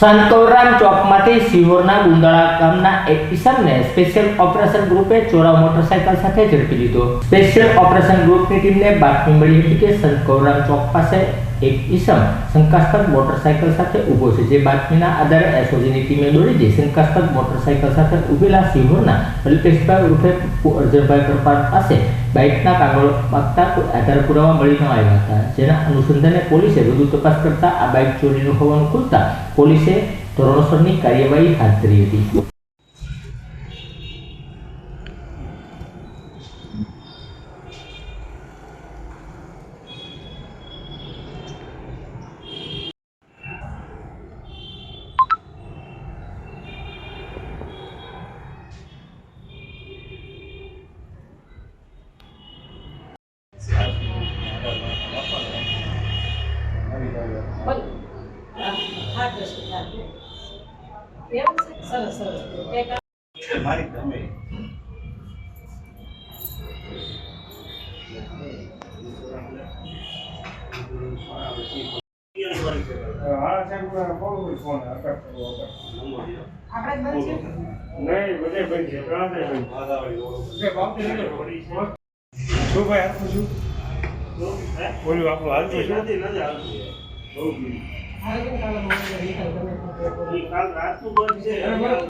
સંતોરામ ચોકમાંથી સિહોરના ગુંદાળા ગામના એક કિશનને સ્પેશિયલ ઓપરેશન ગ્રુપે ચોરા મોટરસાયકલ સાથે ઝડપી લીધો. સ્પેશિયલ ઓપરેશન ગ્રુપની ટીમને બાતમી મળી હતી કે સંતોરામ ચોક પાસે એક ઈસમ શંકાસ્પદ મોટરસાયકલ સાથે ઊભો છે. જે બાતમીના આધારે એસઓજીની ટીમે દોડી જઈ શંકાસ્પદ મોટરસાયકલ સાથે ઊભેલા સિંહોના અલ્પેશભાઈ ઉર્ફે અર્જુનભાઈ પરપાર પાસે બાઇકના કાગળો માગતા કોઈ આધાર પુરાવા મળી ન આવ્યા હતા. જેના અનુસંધાને પોલીસે વધુ તપાસ કરતા આ બાઇક ચોરીનું હોવાનું ખુલતા પોલીસે ધોરણસરની કાર્યવાહી હાથ ધરી હતી. છે નહીં બધે બંધ છે ત્રણ બંધ છે બાપુ શું ભાઈ આપું છું બોલું આપણું હાલતું છે હવે કેમ કાલે મોડું નીકળ ગમે